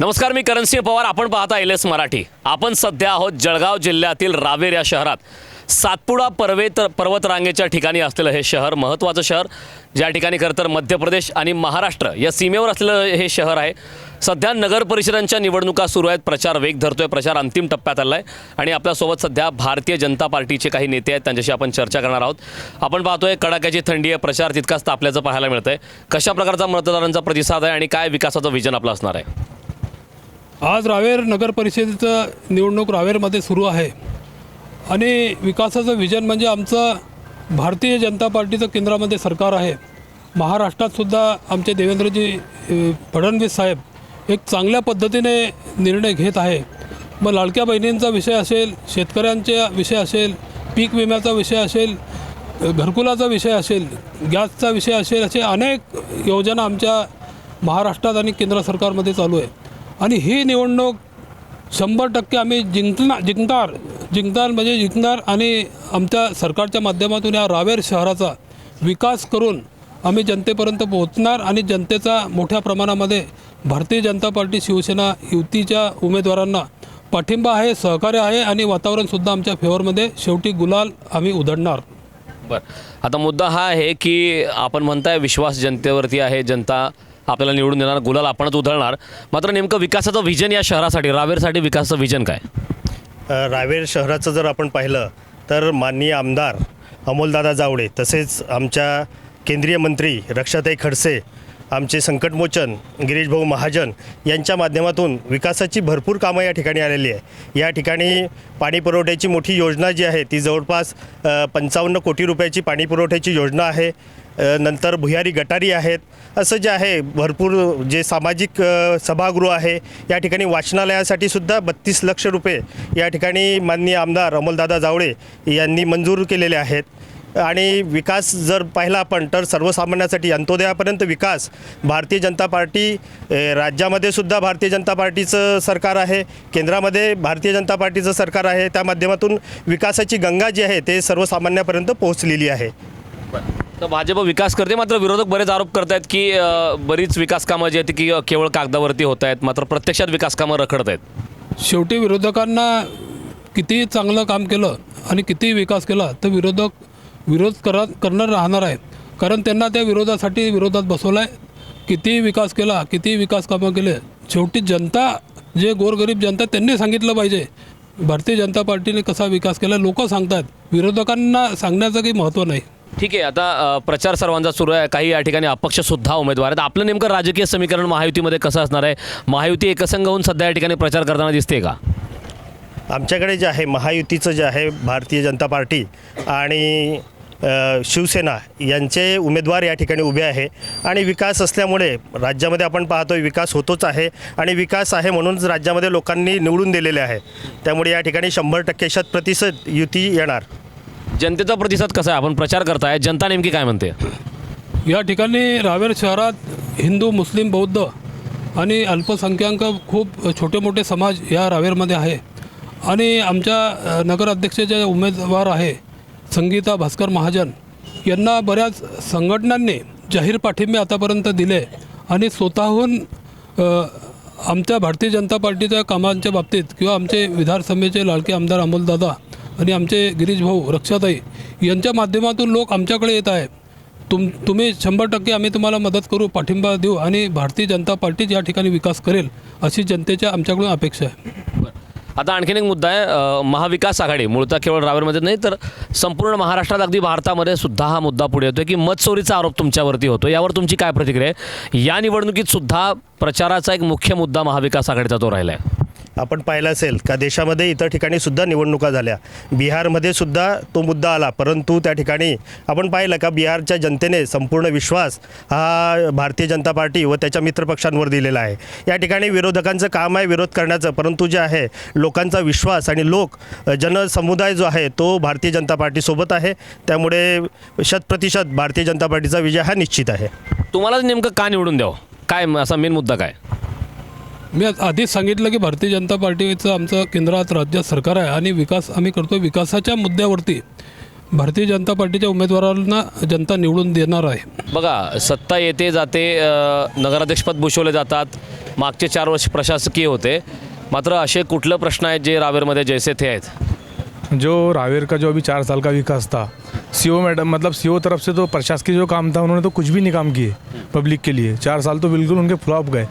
नमस्कार मी करणसिंह पवार. आपण पाहता एल एस मराठी. आपण सध्या आहोत जळगाव जिल्ह्यातील रावेर या शहरात. सातपुडा पर्वेत पर्वतरांगेच्या ठिकाणी असलेलं हे शहर महत्त्वाचं शहर. ज्या ठिकाणी खरं तर मध्य प्रदेश आणि महाराष्ट्र या सीमेवर असलेलं हे शहर आहे. सध्या नगर परिषदांच्या निवडणुका सुरू आहेत. प्रचार वेग धरतोय. प्रचार अंतिम टप्प्यात आला आहे आणि आपल्यासोबत सध्या भारतीय जनता पार्टीचे काही नेते आहेत. त्यांच्याशी आपण चर्चा करणार आहोत. आपण पाहतोय कडाक्याची थंडी आहे. प्रचार तितकाच तापल्याचं पाहायला मिळतंय. कशा प्रकारचा मतदारांचा प्रतिसाद आहे आणि काय विकासाचं विजन आपलं असणार आहे? आज रावेर नगर परिषदेचं निवडणूक रावेरमध्ये सुरू आहे. आणि विकासाचं विजन म्हणजे आमचं भारतीय जनता पार्टीचं केंद्रामध्ये सरकार आहे. महाराष्ट्रातसुद्धा आमचे देवेंद्रजी फडणवीस साहेब एक चांगल्या पद्धतीने निर्णय घेत आहे. मग लाडक्या बहिणींचा विषय असेल शेतकऱ्यांचा विषय असेल पीक विम्याचा विषय असेल घरकुलाचा विषय असेल गॅसचा विषय असेल असे अनेक योजना आमच्या महाराष्ट्रात आणि केंद्र सरकारमध्ये चालू आहे. आणि ही निवडणूक शंभर टक्के आम्ही जिंकणार जिंकणार जिंकणार म्हणजे जिंकणार आणि आमच्या सरकारच्या माध्यमातून या रावेर शहराचा विकास करून आम्ही जनतेपर्यंत पोहोचणार आणि जनतेचा मोठ्या प्रमाणामध्ये भारतीय जनता पार्टी शिवसेना युतीच्या उमेदवारांना पाठिंबा आहे सहकार्य आहे आणि वातावरणसुद्धा आमच्या फेवरमध्ये. शेवटी गुलाल आम्ही उधळणार. बरं. आता मुद्दा हा आहे की आपण म्हणताय विश्वास जनतेवरती आहे जनता आपल्याला निवडून देणार गुलाल आपणच उधळणार. मात्र नेमकं विकासाचं विजन या शहरासाठी रावेरसाठी विकासाचं विजन काय? रावेर शहराचं जर आपण पाहिलं तर माननीय आमदार अमोलदादा जावडे तसेच आमच्या केंद्रीय मंत्री रक्षाताई खडसे आमचे संकटमोचन गिरीशभाऊ महाजन यांच्या माध्यमातून विकासाची भरपूर कामं या ठिकाणी आलेली आहे. या ठिकाणी पाणी पुरवठ्याची मोठी योजना जी आहे ती जवळपास पंचावन्न कोटी रुपयाची पाणी पुरवठ्याची योजना आहे. नंतर भुयारी गटारी आहेत. असं जे आहे भरपूर जे सामाजिक सभागृह आहे या ठिकाणी वाचनालयासाठी सुद्धा बत्तीस लक्ष रुपये या ठिकाणी माननीय आमदार अमोलदादा जावळे यांनी मंजूर केलेले आहेत. आणि विकास जर पाहिला आपण तर सर्वसामान्यासाठी अंत्योदयापर्यंत विकास भारतीय जनता पार्टी राज्यामध्ये सुद्धा भारतीय जनता पार्टीचं सरकार आहे केंद्रामध्ये भारतीय जनता पार्टीचं सरकार आहे त्या माध्यमातून विकासाची गंगा जी आहे ते सर्वसामान्यापर्यंत पोहोचलेली आहे. तर भाजप विकास करते मात्र विरोधक बरेच आरोप करतायत की अ, बरीच विकास कामं जी आहेत की केवळ कागदावरती होत आहेत मात्र प्रत्यक्षात विकास कामं रखडत आहेत. शेवटी विरोधकांना किती चांगलं काम केलं आणि किती विकास केला तर विरोधक विरोध करा करणार राहणार आहेत. कारण त्यांना त्या विरोधासाठी विरोधात बसवलं आहे किती विकास केला किती विकास कामं केले. शेवटी जनता जे गोरगरीब जनता त्यांनी सांगितलं पाहिजे. भारतीय जनता पार्टीने कसा विकास केला लोक सांगतात विरोधकांना सांगण्याचं काही महत्त्व नाही. ठीक आहे आता प्रचार सर्वांचा सुरू आहे. काही या ठिकाणी अपक्षसुद्धा उमेदवार आहेत. आपलं नेमकं राजकीय समीकरण महायुतीमध्ये कसं असणार आहे? महायुती एकसंघ होऊन सध्या या ठिकाणी प्रचार करताना दिसते का? आमच्याकडे जे आहे महायुतीचं जे आहे भारतीय जनता पार्टी आणि शिवसेना यांचे उमेदवार या ठिकाणी उभे आहे. आणि विकास असल्यामुळे राज्यामध्ये आपण पाहतो विकास होतोच आहे आणि विकास आहे म्हणूनच राज्यामध्ये लोकांनी निवडून दिलेले आहे. त्यामुळे या ठिकाणी शंभर टक्के शत प्रतिशत युती येणार. जनतेचा प्रतिसाद कसा आहे? आपण प्रचार करताय जनता नेमकी काय म्हणते? या ठिकाणी रावेर शहरात हिंदू मुस्लिम बौद्ध आणि अल्पसंख्याक खूप छोटे मोठे समाज या रावेरमध्ये आहे. आणि आमच्या नगराध्यक्ष जे उमेदवार आहे संगीता भास्कर महाजन यांना बऱ्याच संघटनांनी जाहीर पाठिंबे आतापर्यंत दिले आणि स्वतःहून आमच्या भारतीय जनता पार्टीच्या कामांच्या बाबतीत किंवा आमचे विधानसभेचे लाडके आमदार अमोलदादा आणि आमचे गिरीश भाऊ रक्षाताई यांच्या माध्यमातून लोक आमच्याकडे येत आहे तुम तुम्ही शंभर टक्के आम्ही तुम्हाला मदत करू पाठिंबा देऊ आणि भारतीय जनता पार्टीच या ठिकाणी विकास करेल अशी जनतेच्या आमच्याकडून अपेक्षा आहे. आता आणखीन एक मुद्दा आहे महाविकास आघाडी. मूळतः केवळ रावेरमध्ये नाही तर संपूर्ण महाराष्ट्रात अगदी भारतामध्ये सुद्धा हा मुद्दा पुढे येतो की मतचोरीचा आरोप तुमच्यावरती होतो. यावर तुमची काय प्रतिक्रिया आहे? या निवडणुकीत सुद्धा प्रचाराचा एक मुख्य मुद्दा महाविकास आघाडीचा तो राहिला आहे आपण पाहिलं असेल का देशामध्ये इतर ठिकाणी सुद्धा निवडणुका झाल्या. बिहारमध्ये सुद्धा तो मुद्दा आला परंतु त्या ठिकाणी आपण पाहिलं का बिहारच्या जनतेने संपूर्ण विश्वास हा भारतीय जनता पार्टी व त्याच्या मित्रपक्षांवर दिलेला आहे. या ठिकाणी विरोधकांचं काम आहे विरोध करण्याचं परंतु जे आहे लोकांचा विश्वास आणि लोक जनसमुदाय जो आहे तो भारतीय जनता पार्टीसोबत आहे. त्यामुळे शतप्रतिशत भारतीय जनता पार्टीचा विजय हा निश्चित आहे. तुम्हाला नेमकं का निवडून द्यावं? काय असा मेन मुद्दा काय? मी आधीच सांगितलं की भारतीय जनता पार्टीचं आमचं केंद्रात राज्यात सरकार आहे आणि विकास आम्ही करतो विकासाच्या मुद्द्यावरती भारतीय जनता पार्टीच्या उमेदवारांना जनता निवडून देणार आहे. बघा सत्ता येते जाते नगराध्यक्षपद भूषवले जातात. मागचे चार वर्ष प्रशासकीय होते. मात्र असे कुठलं प्रश्न आहेत जे रावेरमध्ये जैसे थे आहेत? जो रावेर का जो अभी चार साल का विकास था सीओ मैडम मतलब सीओ तरफ़ से तो प्रशासकीय जो काम था उन्होंने तो कुछ भी नहीं काम किए पब्लिक के लिए। चार साल तो बिल्कुल उनके फ्लॉप गए।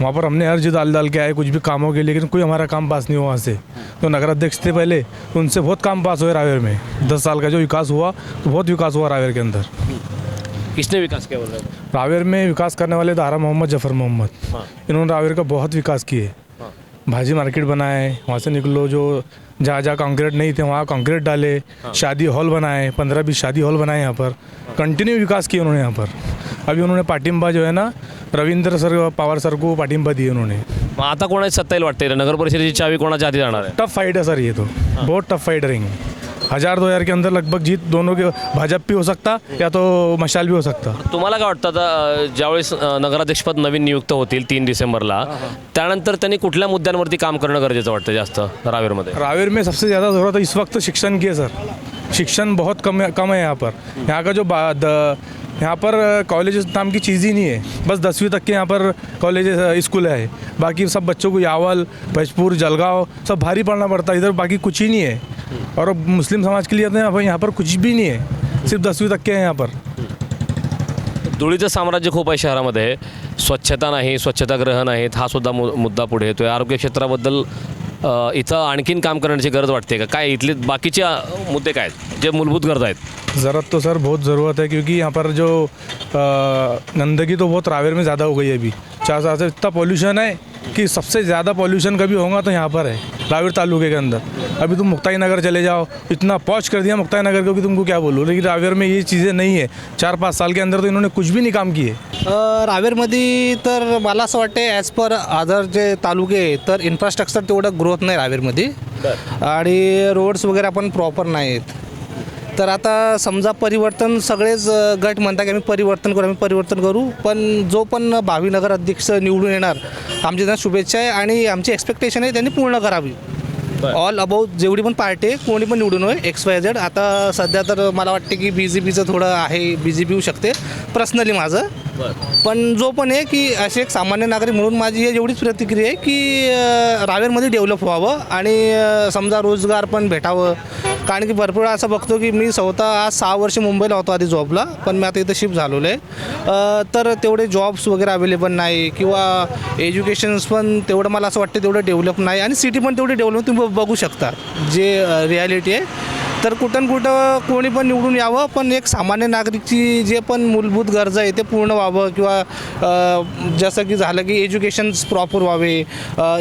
वहाँ पर हमने अर्जी डाल डाल के आए कुछ भी कामों के लिए लेकिन कोई हमारा काम पास नहीं हुआ वहाँ से। तो नगर अध्यक्ष थे पहले तो उनसे बहुत काम पास हुए रावेर में। दस साल का जो विकास हुआ तो बहुत विकास हुआ रावेर के अंदर। किसने विकास किया बोल रहे रावेर में विकास करने वाले दारा मोहम्मद ज़फ़र मोहम्मद। हाँ। इन्होंने रावेर का बहुत विकास किए। भाजी मार्केट बनाए वहाँ से निकलो जो जहाँ जहाँ कंक्रीट नहीं थे वहाँ कंक्रीट डाले शादी हॉल बनाए पंद्रह बीस शादी हॉल बनाए यहाँ पर। कंटिन्यू विकास किए उन्होंने यहाँ पर। अभी उन्होंने पाटिंबा जो है ना रविंद्र सर पवार सर को पाटिंबा दिए उन्होंने। आता कोणाची सत्ता येईल वाटते नगर परिषदेची चावी कोणाच्या हाती जाणार आहे? टफ फाइट है सर ये तो. बहुत टफ फाइट रहेंगे हज़ार दो हज़ार के अंदर लगभग जीत दोनों के भाजपा भी हो सकता या तो मशाल भी हो सकता। तुम्हाला काय वाटतं आता ज्यावेळेस अ, नगराध्यक्षपद नवीन नियुक्त होतील तीन डिसेंबरला त्यानंतर त्यांनी कुठल्या मुद्द्यांवरती काम करणं गरजेचं वाटतं जास्त रावेरमध्ये? रावेर में सबसे ज़्यादा ज़रूरत इस वक्त शिक्षण की है सर. शिक्षण बहुत कम है कम है यहाँ पर. यहाँ का जो बा- द- यहाँ पर कॉलेज नाम की चीज़ ही नहीं है. बस दसवीं तक के यहाँ पर कॉलेज स्कूल है. बाकी सब बच्चों को यावल भजपुर जलगांव सब भारी पढ़ना पड़ता है. इधर बाकी कुछ ही नहीं है. और मुस्लिम समाज के लिए तो यहाँ पर यहाँ पर कुछ भी नहीं है। सिर्फ दसवीं तक के हैं यहाँ पर। धुळीचं साम्राज्य खूप आहे शहरामध्ये. स्वच्छता नाही स्वच्छतागृह नाहीत हा सुद्धा मु मुद्दा पुढे येतोय. आरोग्य क्षेत्राबद्दल अ, इथं आणखीन काम करण्याची गरज वाटते का? काय इथले बाकीचे अ, मुद्दे काय आहेत? जे मूलभूत गरजा आहेत. ज़रूरत तो सर बहुत ज़रूरत है क्योंकि यहाँ पर जो अ, गंदगी तो बहुत रावेर में ज़्यादा हो गई है अभी। चार साल से इतना पॉल्यूशन है। कि सबसे ज़्यादा पॉल्यूशन कभी होगा तो यहाँ पर है रावेर तालुके के अंदर। अभी तुम मुक्ताई नगर चले जाओ इतना पौच कर दिया मुक्ताई नगर को कि तुमको क्या बोलूँ? लेकिन रावेर में ये चीज़ें नहीं है। चार पाँच साल के अंदर तो इन्होंने कुछ भी नहीं काम किए। रावेरमध्ये तर मला असं वाटते ॲज पर अदर जे तालुके आहे, तर इन्फ्रास्ट्रक्चर तेवढं ग्रोथ नाही रावेरमध्ये आणि रोड्स वगैरे पण प्रॉपर नाहीत. तर आता समजा परिवर्तन सगळेच गट म्हणतात की आम्ही परिवर्तन करू आम्ही परिवर्तन करू पण जो पण भावी नगर अध्यक्ष निवडून येणार आमची त्यांना शुभेच्छा आहे आणि आमची एक्सपेक्टेशन आहे त्यांनी पूर्ण करावी. ऑल अबाउट जेवढी पण पार्टी आहे कोणी पण निवडून होय एक्स वाय झेड आता सध्या तर मला वाटते की बी जे पीचं थोडं आहे बी जे पी येऊ शकते. पर्सनली माझं. पण जो पण आहे की असे एक सामान्य नागरिक म्हणून माझी ही एवढीच प्रतिक्रिया आहे की रावेरमध्ये डेव्हलप व्हावं आणि समजा रोजगार पण भेटावं. कारण की भरपूर असं बघतो की मी स्वतः आज सहा वर्ष मुंबईला होतो आधी जॉबला पण मी आता इथं शिफ्ट झालेलो आहे. तर तेवढे जॉब्स वगैरे अवेलेबल नाही किंवा एज्युकेशन्स पण तेवढं मला असं वाटतं तेवढं डेव्हलप नाही. आणि सिटी पण तेवढी डेव्हलप तुम्ही बघू शकता. जे रियालिटी आहे. तर कुठं न कुठं कोणी पण निवडून यावं पण एक सामान्य नागरिकची जे पण मूलभूत गरजा आहे ते पूर्ण व्हावं किंवा जसं की झालं की एज्युकेशन्स प्रॉपर व्हावे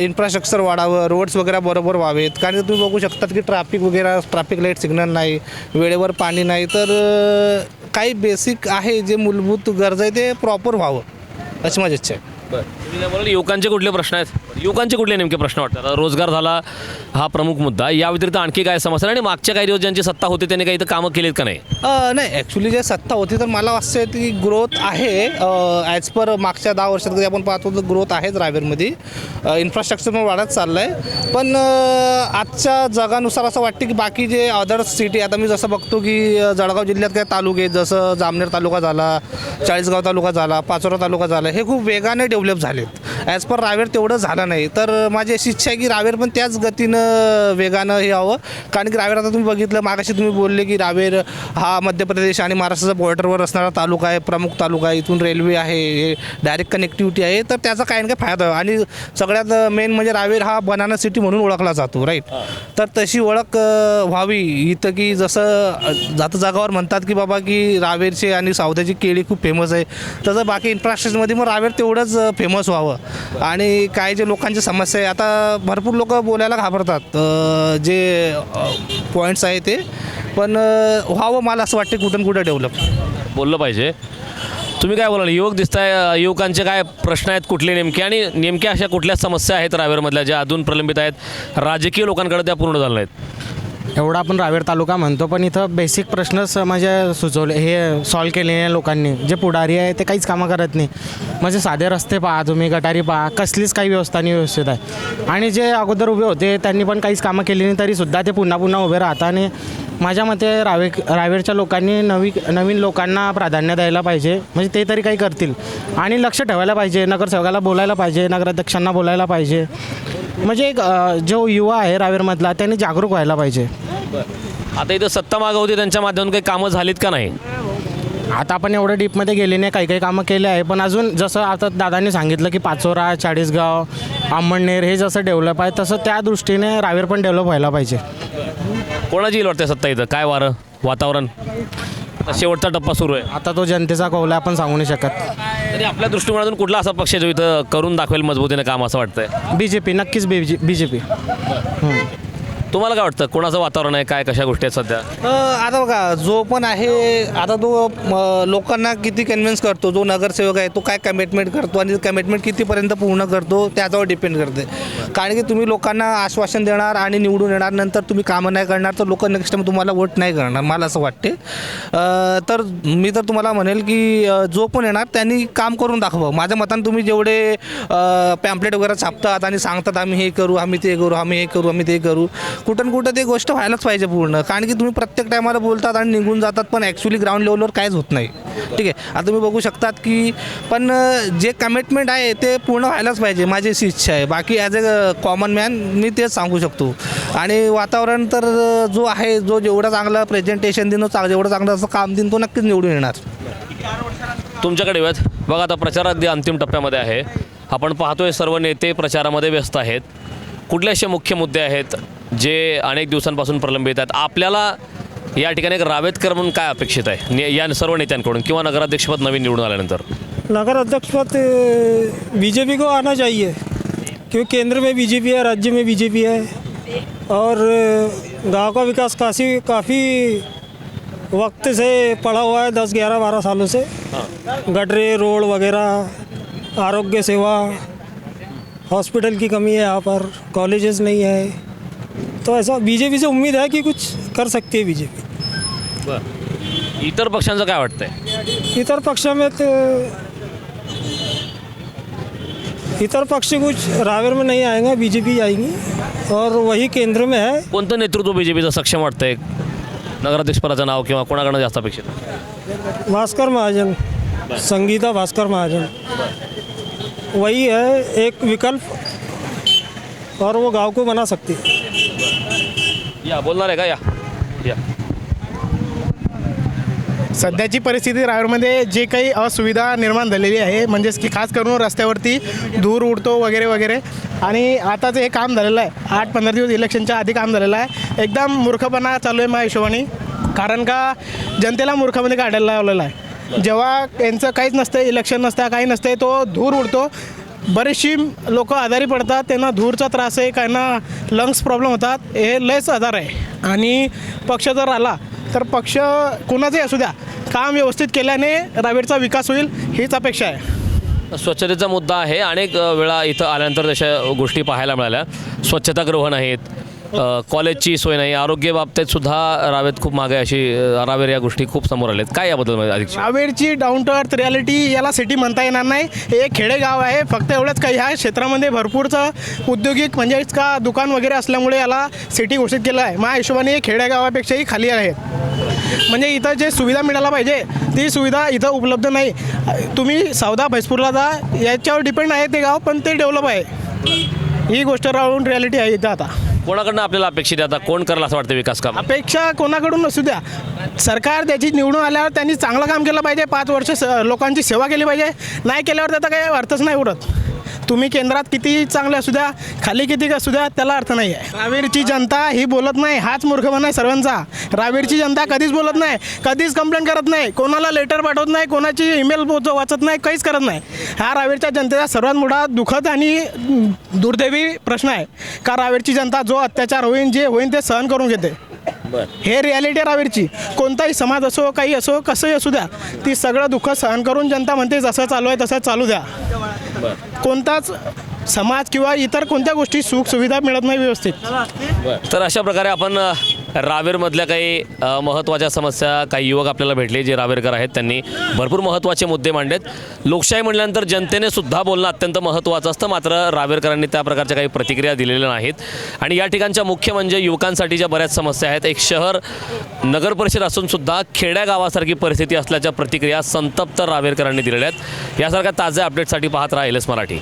इन्फ्रास्ट्रक्चर वाढावं रोड्स वगैरे बरोबर व्हावेत. कारण तुम्ही बघू शकतात की ट्रॅफिक वगैरे ट्रॅफिक लाइट सिग्नल नाही वेळेवर पाणी नाही. तर काही बेसिक आहे जे मूलभूत गरज आहे ते प्रॉपर व्हावं. अशी माझी इच्छा आहे. बरं. युवकांचे कुठले प्रश्न आहेत? युवकांचे कुठले नेमके प्रश्न वाटतात? रोजगार झाला हा प्रमुख मुद्दा. या व्यतिरिक्त आणखी काय समस्या आणि मागच्या काही दिवस ज्यांची सत्ता होती त्यांनी काही इथं कामं केलीत का नाही? अ, नाही ॲक्च्युली जे सत्ता होती तर मला असं आहे की ग्रोथ आहे. ॲज पर मागच्या दहा वर्षात कधी आपण पाहतो तर ग्रोथ आहेच रावेरमध्ये इन्फ्रास्ट्रक्चर पण वाढत चाललं आहे पण अ, आजच्या जगानुसार असं वाटतं की बाकी जे अदर सिटी आता मी जसं बघतो की अ, जळगाव जिल्ह्यात काही तालुके आहेत, जसं जामनेर तालुका झाला चाळीसगाव तालुका झाला पाचोरा तालुका झाला हे खूप वेगाने डेव्हलप झालेत. ॲज पर रावेर तेवढं झालं नाही. तर माझी अशी इच्छा आहे की रावेर पण त्याच गतीनं वेगानं हे यावं. कारण की रावेर आता तुम्ही बघितलं मागाशी तुम्ही बोलले की रावेर हा मध्य प्रदेश आणि महाराष्ट्राच्या बॉर्डरवर असणारा तालुका आहे प्रमुख तालुका आहे इथून रेल्वे आहे हे डायरेक्ट कनेक्टिव्हिटी आहे. तर त्याचा काही ना काही फायदा आहे. आणि सगळ्यात मेन म्हणजे रावेर हा बनाना सिटी म्हणून ओळखला जातो राईट तर तशी ओळख व्हावी. इथं की जसं जातं जागावर म्हणतात की बाबा की रावेरचे आणि सावध्याची केळी खूप फेमस आहे. तसं बाकी इन्फ्रास्ट्रक्चरमध्ये मग रावेर तेवढंच फेमस व्हावं. आणि काय जे लोकांची समस्या आहे. आता भरपूर लोक बोलायला घाबरतात जे पॉईंट्स आहे ते. पण व्हावं मला असं वाटते कुठं कुठं डेव्हलप बोललं पाहिजे. तुम्ही काय बोलाल? युवक दिसताय युवकांचे काय प्रश्न आहेत कुठले नेमके? आणि नेमक्या अशा कुठल्या समस्या आहेत रावेरमधल्या ज्या अजून प्रलंबित आहेत? राजकीय लोकांकडे त्या पूर्ण झाल्या आहेत एवढा आपण रावेर तालुका म्हणतो पण इथं बेसिक प्रश्नच म्हणजे सुचवले हे सॉल्व केले लोकांनी. जे पुढारी आहे ते काहीच कामं करत नाही. म्हणजे साधे रस्ते पहा तुम्ही गटारी पहा कसलीच काही व्यवस्था नाही व्यवस्थित आहे. आणि जे अगोदर उभे होते त्यांनी पण काहीच कामं केली नाही तरीसुद्धा ते पुन्हा पुन्हा उभे राहतात आणि माझ्या मते रावे रावेरच्या लोकांनी नवी नवीन लोकांना प्राधान्य द्यायला पाहिजे. म्हणजे ते तरी काही करतील. आणि लक्ष ठेवायला पाहिजे नगरसेवकाला बोलायला पाहिजे नगराध्यक्षांना बोलायला पाहिजे. म्हणजे एक अ, जो युवा आहे रावेरमधला त्यांनी जागरूक व्हायला पाहिजे. आता इथं सत्ता मागं होती त्यांच्या माध्यमातून काही कामं झालीत का नाही? आता आपण एवढं डीपमध्ये गेले नाही काही काही कामं केले आहे. पण अजून जसं आता दादांनी सांगितलं की पाचोरा चाळीसगाव आंबणनेर हे जसं डेव्हलप आहे तसं त्या दृष्टीने रावेर पण डेव्हलप व्हायला पाहिजे. कोणाची येईल वाटते सत्ता इथं? काय वारं? वातावरण? आता शेवटचा टप्पा सुरू आहे. आता तो जनतेचा कौल आहे आपण सांगू नाही शकत. तरी आपल्या दृष्टिकोनातून कुठला असा पक्ष जो इथं करून दाखवेल मजबूतीने काम असं वाटतंय? बी जे पी नक्कीच B J B J P तुम्हाला काय वाटतं? कोणाचं वातावरण आहे? काय कशा गोष्टी आहेत सध्या? अ, आता बघा जो पण आहे आता तो म, लोकांना किती कन्व्हिन्स करतो जो नगरसेवक आहे तो काय कमिटमेंट करतो आणि कमिटमेंट कितीपर्यंत पूर्ण करतो त्याच्यावर डिपेंड करते. कारण की तुम्ही लोकांना आश्वासन देणार आणि निवडून येणार नंतर तुम्ही कामं नाही करणार तर लोक नेक्स्ट टाइम तुम्हाला वोट नाही करणार मला असं वाटते. अ, तर मी तर तुम्हाला म्हणेल की अ, जो पण येणार त्यांनी काम करून दाखवा माझ्या मतानं तुम्ही जेवढे पॅम्पलेट वगैरे छापतात आणि सांगतात आम्ही हे करू आम्ही ते करू आम्ही हे करू आम्ही ते करू. कुठं कुठं ते गोष्ट व्हायलाच पाहिजे पूर्ण. कारण की तुम्ही प्रत्येक टायमाला बोलतात आणि निघून जातात पण ॲक्च्युली ग्राउंड लेवलवर काहीच होत नाही. ठीक आहे? आता तुम्ही बघू शकतात की पण जे कमिटमेंट आहे ते पूर्ण व्हायलाच पाहिजे माझी अशी इच्छा आहे. बाकी ॲज अ कॉमन मॅन मी तेच सांगू शकतो. आणि वातावरण तर जो आहे जो जेवढा चांगला प्रेझेंटेशन देणं चांग जेवढं चांगलं असं काम देईन तो नक्कीच निवडून येणार. तुमच्याकडे येऊयात. बघा आता प्रचार अगदी अंतिम टप्प्यामध्ये आहे आपण पाहतोय सर्व नेते प्रचारामध्ये व्यस्त आहेत. कुठले असे मुख्य मुद्दे आहेत जे अनेक दिवसांपासून प्रलंबित आहेत? आपल्याला या ठिकाणी एक रावेतकर म्हणून काय अपेक्षित आहे? ने- या सर्व नेत्यांकडून किंवा नगराध्यक्षपद नवीन निवडून आल्यानंतर? नगर अध्यक्ष पद बीजेपी को आना चाहिए क्योंकि केंद्र में बीजेपी है राज्य में बीजेपी है और गांव का विकास काफ़ी काफ़ी वक्त से पड़ा हुआ है दस ग्यारह बारह सालों से। गटरे रोड वगैरह आरोग्य सेवा हॉस्पिटल की कमी है यहाँ पर कॉलेजेस नहीं है। तो ऐसा बीजेपी से उम्मीद है कि कुछ कर सकती है बीजेपी इतर पक्षांचं काय वाटतंय? इतर पक्ष में तो इतर पक्ष कुछ रावेर में नहीं आएंगे बीजेपी आएंगी और वही केंद्र में है। कोणतं नेतृत्व बीजेपीचं सक्षम वाटतंय? नगराध्यक्षपदाचं नाव किंवा कोणाकडनं जास्त अपेक्षित? भास्कर महाजन संगीता भास्कर महाजन। वही है एक विकल्प और वो गांव को बना सकती। है या बोलणार आहे का? या. या. सध्याची परिस्थिती रावेरमध्ये जे काही असुविधा निर्माण झालेली आहे म्हणजेच की खास करून रस्त्यावरती धूर उडतो वगैरे वगैरे. आणि आताचं हे काम झालेलं आहे आठ पंधरा दिवस इलेक्शनच्या आधी काम झालेलं आहे एकदम मूर्खपणा चालू आहे माझ्या हिशोबाने. कारण का जनतेला मूर्खामध्ये काढायला लावलेला आहे. जेव्हा यांचं काहीच नसतं इलेक्शन नसतं काही नसतं तो धूर उडतो. बरेचशी लोक आजारी पडतात त्यांना धूरचा त्रास आहे काहींना लंग्स प्रॉब्लेम होतात हे लयच आजार आहे. आणि पक्ष जर आला तर पक्ष कोणाचाही असू द्या काम व्यवस्थित केल्याने रावेरचा विकास होईल हीच अपेक्षा आहे. स्वच्छतेचा मुद्दा आहे अनेक वेळा इथं आल्यानंतर तशा गोष्टी पाहायला मिळाल्या. स्वच्छतागृह नाहीत कॉलेजची सोय नाही आरोग्य बाबतीत सुद्धा रावेत खूप मागे अशी रावेर या गोष्टी खूप समोर आल्या आहेत काय याबद्दल अधिक रावेरची डाऊन टू अर्थ रियालिटी याला सिटी म्हणता येणार नाही. हे एक खेडेगाव आहे फक्त एवढंच काही ह्या क्षेत्रामध्ये भरपूरचं औद्योगिक म्हणजेच का दुकान वगैरे असल्यामुळे याला सिटी घोषित केलं आहे. माझ्या हिशोबाने खेडेगावापेक्षाही खाली आहेत. म्हणजे इथं जे सुविधा मिळायला पाहिजे ती सुविधा इथं उपलब्ध नाही. तुम्ही सौदा भैसपूरला जा याच्यावर डिपेंड आहे ते गाव पण ते डेव्हलप आहे. ही गोष्ट राहून रियालिटी आहे इथं आता. कोणाकडनं आपल्याला अपेक्षित आहे? आता कोण करेल असं वाटतं विकास काम? अपेक्षा कोणाकडून नसू द्या. सरकार त्याची निवडून आल्यावर त्यांनी चांगलं काम केलं पाहिजे. पाच वर्ष स लोकांची सेवा केली पाहिजे. नाही केल्यावर त्याचा काही अर्थच नाही उरत. तुम्ही केंद्रात किती चांगले असू द्या खाली किती असू द्या त्याला अर्थ नाही आहे रावेरची जनता ही बोलत नाही हाच मूर्खपणा आहे सर्वांचा. रावेरची जनता कधीच बोलत नाही कधीच कंप्लेंट करत नाही कोणाला लेटर पाठवत नाही कोणाची ईमेल वाचत नाही काहीच करत नाही. हा रावेरच्या जनतेचा सर्वात मोठा दुःखद आणि दुर्दैवी प्रश्न आहे. का रावेरची जनता जो अत्याचार होईल जे होईल ते सहन करून घेते. हे रियालिटी रावेरची. कोणताही समाज असो काही असो कसंही असू द्या ती सगळं दुःख सहन करून जनता म्हणते जसं चालू आहे तसं चालू द्या. कोणताच समाज किंवा इतर कोणत्या गोष्टी सुख सुविधा मिळत नाही व्यवस्थित. तर अशा प्रकारे आपण रावेरमधल्या काही महत्त्वाच्या समस्या काही युवक आपल्याला भेटले जे रावेरकर आहेत त्यांनी भरपूर महत्त्वाचे मुद्दे मांडलेत. लोकशाही म्हटल्यानंतर जनतेने सुद्धा बोलणं अत्यंत महत्त्वाचं असतं. मात्र रावेरकरांनी त्या प्रकारच्या काही प्रतिक्रिया दिलेल्या नाहीत. आणि या ठिकाणच्या मुख्य म्हणजे युवकांसाठीच्या बऱ्याच समस्या आहेत एक शहर नगर परिषद असूनसुद्धा खेड्या गावासारखी परिस्थिती असल्याच्या प्रतिक्रिया संतप्त रावेरकरांनी दिलेल्या आहेत. यासारख्या ताज्या अपडेटसाठी पाहत राहिलेस मराठी.